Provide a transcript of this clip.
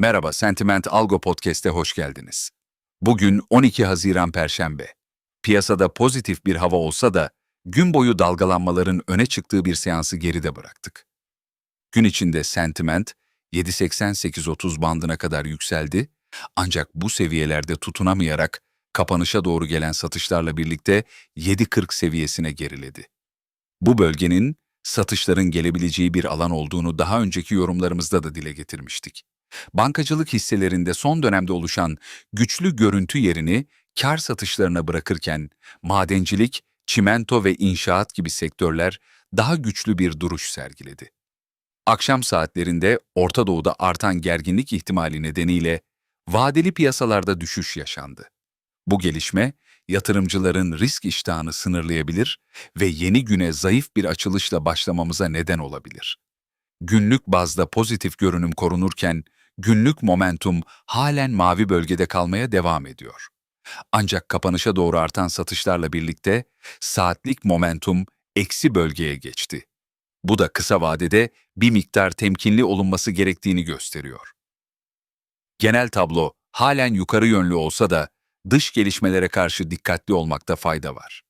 Merhaba, Sentiment Algo Podcast'e hoş geldiniz. Bugün 12 Haziran Perşembe. Piyasada pozitif bir hava olsa da gün boyu dalgalanmaların öne çıktığı bir seansı geride bıraktık. Gün içinde Sentiment 7.80-8.30 bandına kadar yükseldi ancak bu seviyelerde tutunamayarak kapanışa doğru gelen satışlarla birlikte 7.40 seviyesine geriledi. Bu bölgenin satışların gelebileceği bir alan olduğunu daha önceki yorumlarımızda da dile getirmiştik. Bankacılık hisselerinde son dönemde oluşan güçlü görüntü yerini kar satışlarına bırakırken madencilik, çimento ve inşaat gibi sektörler daha güçlü bir duruş sergiledi. Akşam saatlerinde Orta Doğu'da artan gerginlik ihtimali nedeniyle vadeli piyasalarda düşüş yaşandı. Bu gelişme yatırımcıların risk iştahını sınırlayabilir ve yeni güne zayıf bir açılışla başlamamıza neden olabilir. Günlük bazda pozitif görünüm korunurken günlük momentum halen mavi bölgede kalmaya devam ediyor. Ancak kapanışa doğru artan satışlarla birlikte saatlik momentum eksi bölgeye geçti. Bu da kısa vadede bir miktar temkinli olunması gerektiğini gösteriyor. Genel tablo halen yukarı yönlü olsa da dış gelişmelere karşı dikkatli olmakta fayda var.